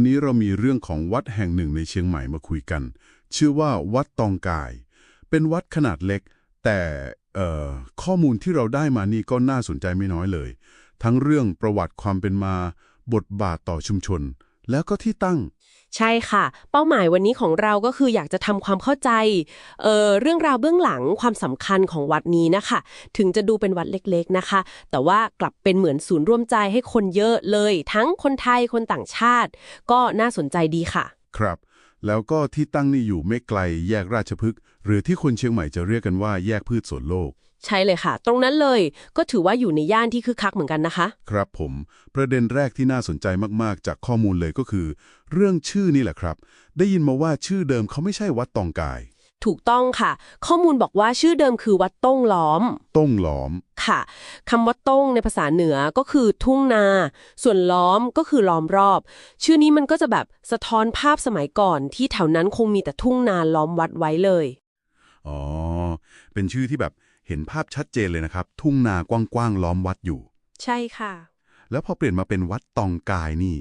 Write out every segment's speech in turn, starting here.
วันนี้เรามีเรื่องของวัดแห่งหนึ่งในเชียงใหม่มาคุยกัน ชื่อว่าวัดตองกาย เป็นวัดขนาดเล็ก แต่ข้อมูลที่เราได้มานี่ก็น่าสนใจไม่น้อยเลย ทั้งเรื่องประวัติความเป็นมา บทบาทต่อชุมชน แล้วก็ที่ตั้ง ใช่ค่ะ เป้าหมายวันนี้ของเราก็คืออยากจะทำความเข้าใจเอ่อเรื่องราวเบื้องหลังความสำคัญของวัดนี้นะคะ ถึงจะดูเป็นวัดเล็กๆนะคะ แต่ว่ากลับเป็นเหมือนศูนย์ร่วมใจให้คนเยอะเลย ทั้งคนไทยคนต่างชาติ ก็น่าสนใจดีค่ะ ครับ แล้วก็ที่ตั้งนี่อยู่ไม่ไกลแยกราชพฤกษ์หรือที่คนเชียงใหม่จะเรียกกันว่าแยกพืชสวนโลก ใช่เลยค่ะ ตรงนั้นเลยก็ถือว่าอยู่ในย่านที่คึกคักเหมือนกันนะคะ ครับผม ประเด็นแรกที่น่าสนใจมาก ๆ จากข้อมูลเลยก็คือ เรื่องชื่อนี่แหละครับ ได้ยินมาว่าชื่อเดิมเขาไม่ใช่วัดตองกาย ถูกต้องค่ะ ข้อมูลบอกว่าชื่อเดิมคือวัดต้งล้อม ต้งหลอม ค่ะคำว่าต้งในภาษาเหนือก็คือทุ่งนา ส่วนล้อมก็คือล้อมรอบ ชื่อนี้มันก็จะแบบสะท้อนภาพสมัยก่อนที่แถวนั้นคงมีแต่ทุ่งนาล้อมวัดไว้เลย อ๋อ เป็นชื่อที่แบบเห็นภาพชัดเจนเลยนะครับ ทุ่งนากว้างๆล้อมวัดอยู่ ใช่ค่ะ แล้วพอเปลี่ยนมาเป็นวัดตองกายนี่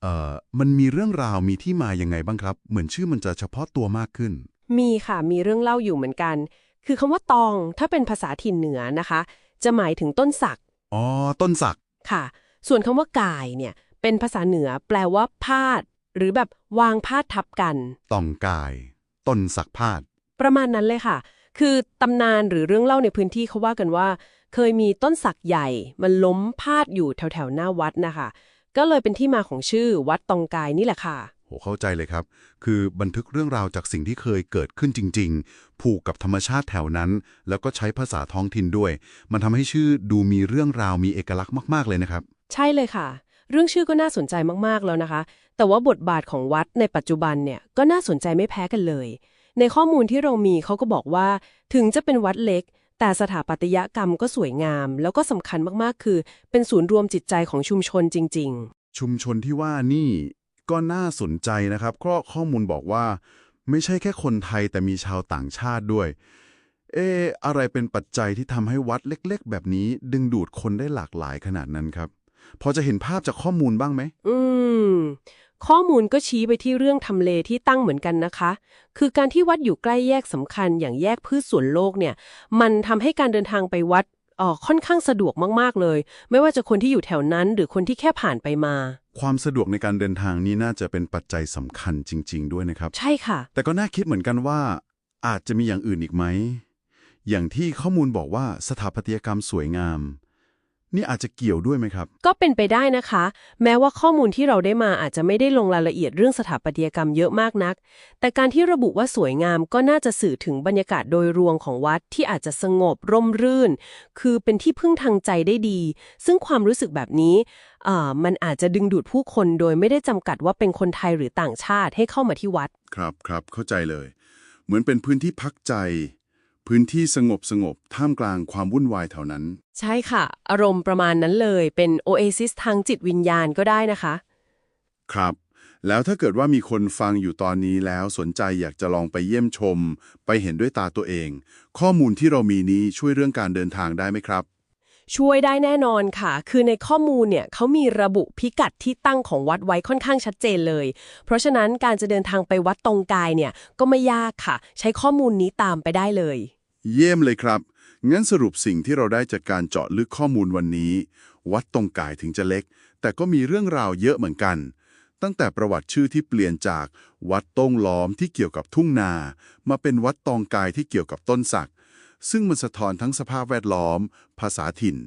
เอ่อมันมีเรื่องราวมีที่มายังไงบ้างครับ เหมือนชื่อมันจะเฉพาะตัวมากขึ้น มีค่ะ มีเรื่องเล่าอยู่เหมือนกัน คือคำว่าตองถ้าเป็นภาษาถิ่นเหนือนะคะ จะหมายถึงต้นสักอ๋อต้นสักค่ะ ส่วนคำว่ากายเนี่ยเป็นภาษาเหนือแปลว่าพาด หรือแบบวางพาดทับกัน ตองกาย ต้นสักพาด ประมาณนั้นเลยค่ะ คือตำนานหรือเรื่องเล่าในพื้นที่เขาว่ากันว่า เคยมีต้นสักใหญ่ มันล้มพาดอยู่แถวๆหน้าวัดนะคะ ก็เลยเป็นที่มาของชื่อวัดตองกายนี่แหละค่ะโหเข้าใจเลยครับ คือบันทึกเรื่องราวจากสิ่งที่เคยเกิดขึ้นจริง ๆ ผูกกับธรรมชาติแถวนั้น แล้วก็ใช้ภาษาท้องถิ่นด้วย มันทำให้ชื่อดูมีเรื่องราวมีเอกลักษณ์มาก ๆ เลยนะครับ ใช่เลยค่ะ เรื่องชื่อก็น่าสนใจมากๆแล้วนะคะ แต่ว่าบทบาทของวัดในปัจจุบันเนี่ยก็น่าสนใจไม่แพ้กันเลย ในข้อมูลที่เรามีเขาก็บอกว่าถึงจะเป็นวัดเล็ก แต่สถาปัตยกรรมก็สวยงาม แล้วก็สำคัญมากๆ คือ เป็นศูนย์รวมจิตใจของชุมชนจริง ๆ ชุมชนที่ว่านี่ก็น่าสนใจนะครับเพราะข้อมูลบอกว่า ไม่ใช่แค่คนไทยแต่มีชาวต่างชาติด้วย เอะอะไรเป็นปัจจัยที่ทำให้วัดเล็ก ๆ แบบนี้ ดึงดูดคนได้หลากหลายขนาดนั้นครับ พอจะเห็นภาพจากข้อมูลบ้างไหมๆอืม ข้อมูลก็ชี้ไปที่เรื่องทำเลที่ตั้งเหมือนกันนะคะ คือการที่วัดอยู่ใกล้แยกสำคัญอย่างแยกพืชสวนโลกเนี่ย มันทำให้การเดินทางไปวัดเอ่อค่อนข้างสะดวกมาก ๆ เลย ไม่ว่าจะคนที่อยู่แถวนั้น หรือคนที่แค่ผ่านไปมา ความสะดวกในการเดินทางนี้น่าจะเป็นปัจจัยสำคัญจริง ๆ ด้วยนะครับ ใช่ค่ะ แต่ก็น่าคิดเหมือนกันว่า อาจจะมีอย่างอื่นอีกไหม อย่างที่ข้อมูลบอกว่าสถาปัตยกรรมสวยงาม นี่อาจจะเกี่ยวด้วยไหมครับ ก็เป็นไปได้นะคะ แม้ว่าข้อมูลที่เราได้มาอาจจะไม่ได้ลงรายละเอียดเรื่องสถาปัตยกรรมเยอะมากนัก แต่การที่ระบุว่าสวยงามก็น่าจะสื่อถึงบรรยากาศโดยรวมของวัดที่อาจจะสงบร่มรื่น คือเป็นที่พึ่งทางใจได้ดี ซึ่งความรู้สึกแบบนี้อ่ามันอาจจะดึงดูดผู้คนโดยไม่ได้จำกัดว่าเป็นคนไทยหรือต่างชาติให้เข้ามาที่วัด ครับครับเข้าใจเลย เหมือนเป็นพื้นที่พักใจ พื้นที่สงบสงบท่ามกลางความวุ่นวายแถวนั้น ใช่ค่ะ อารมณ์ประมาณนั้นเลยเป็นโอเอซิสทางจิตวิญญาณก็ได้นะคะ ครับ แล้วถ้าเกิดว่ามีคนฟังอยู่ตอนนี้แล้วสนใจอยากจะลองไปเยี่ยมชม ไปเห็นด้วยตาตัวเอง ข้อมูลที่เรามีนี้ช่วยเรื่องการเดินทางได้ไหมครับ ช่วยได้แน่นอนค่ะ คือในข้อมูลเนี่ยเขามีระบุพิกัดที่ตั้งของวัดไว้ค่อนข้างชัดเจนเลย เพราะฉะนั้นการจะเดินทางไปวัดตรงกายเนี่ยก็ไม่ยากค่ะ ใช้ข้อมูลนี้ตามไปได้เลย เยี่ยมเลยครับ งั้นสรุปสิ่งที่เราได้จากการเจาะลึกข้อมูลวันนี้ วัดตรงกายถึงจะเล็ก แต่ก็มีเรื่องราวเยอะเหมือนกัน ตั้งแต่ประวัติชื่อที่เปลี่ยนจากวัดต้งล้อมที่เกี่ยวกับทุ่งนา มาเป็นวัดตองกายที่เกี่ยวกับต้นสัก ซึ่งมันสะท้อนทั้งสภาพแวดล้อม ภาษาถิ่น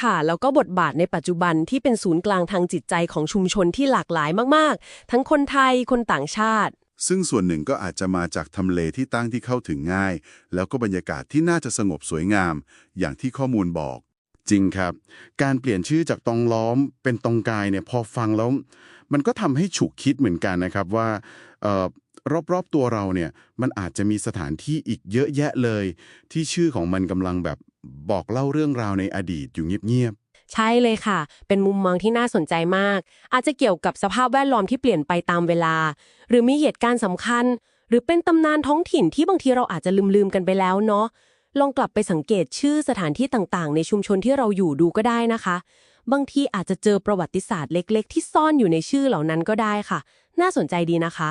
ค่ะ แล้วก็บทบาทในปัจจุบันที่เป็นศูนย์กลางทางจิตใจของชุมชนที่หลากหลายมาก ๆ ทั้งคนไทย คนต่างชาติ ซึ่งส่วนหนึ่งก็อาจจะมาจากทำเลที่ตั้งที่เข้าถึงง่าย แล้วก็บรรยากาศที่น่าจะสงบสวยงาม อย่างที่ข้อมูลบอก จริงครับ การเปลี่ยนชื่อจากตองล้อมเป็นตองกายเนี่ยพอฟังแล้ว มันก็ทำให้ฉุกคิดเหมือนกันนะครับว่าออรอบๆตัวเราเนี่ยมันอาจจะมีสถานที่อีกเยอะแยะเลย ที่ชื่อของมันกำลังแบบบอกเล่าเรื่องราวในอดีตอยู่เงียบ ใช่เลยค่ะ เป็นมุมมองที่น่าสนใจมาก อาจจะเกี่ยวกับสภาพแวดล้อมที่เปลี่ยนไปตามเวลา หรือมีเหตุการณ์สำคัญ หรือเป็นตำนานท้องถิ่นที่บางทีเราอาจจะลืมๆกันไปแล้วเนาะ ลองกลับไปสังเกตชื่อสถานที่ต่างๆ ในชุมชนที่เราอยู่ดูก็ได้นะคะ บางทีอาจจะเจอประวัติศาสตร์เล็ก ๆ ที่ซ่อนอยู่ในชื่อเหล่านั้นก็ได้ค่ะ น่าสนใจดีนะคะ